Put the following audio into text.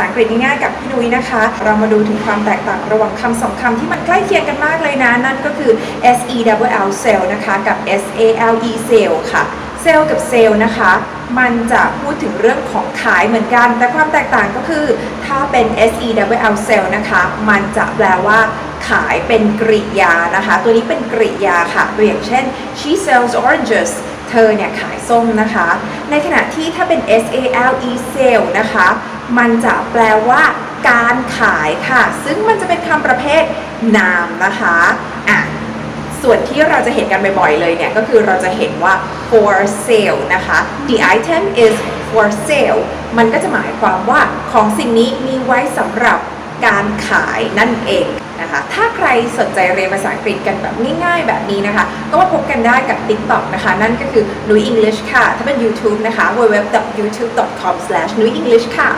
าอังกฤษง่ายๆกับพี่นุ้ยนะคะ เรามาดูถึงความแตกต่างระหว่างคำสองคำที่มันใกล้เคียงกันมากเลยนะ นั่นก็คือ S E L L sell นะคะกับ S A L E sale ค่ะเซลล์กับเซลล์นะคะ มันจะพูดถึงเรื่องของขายเหมือนกัน แต่ความแตกต่างก็คือ ถ้าเป็น S E W L sell นะคะ มันจะแปลว่าขายเป็นกริยานะคะ ตัวนี้เป็นกริยาค่ะ ตัวอย่างเช่น she sells oranges เธอเนี่ยขายส้มนะคะ ในขณะที่ถ้าเป็น S A L E sale นะคะ มันจะแปลว่าการขายค่ะ ซึ่งมันจะเป็นคำประเภทนามนะคะอะส่วนที่เราจะเห็นกันบ่อยๆเลยเนี่ยก็คือเราจะเห็นว่า for sale นะคะ the item is for sale มันก็จะหมายความว่าของสิ่งนี้มีไว้สำหรับการขายนั่นเอง นะคะ ถ้าใครสนใจเรียนภาษาอังกฤษกันแบบง่ายๆ แบบนี้นะคะ ก็มาพบกันได้กับ TikTok นะคะ นั่นก็คือ Nui English ค่ะ ถ้าเป็น YouTube นะคะ www.youtube.com/nuyenglish ค่ะ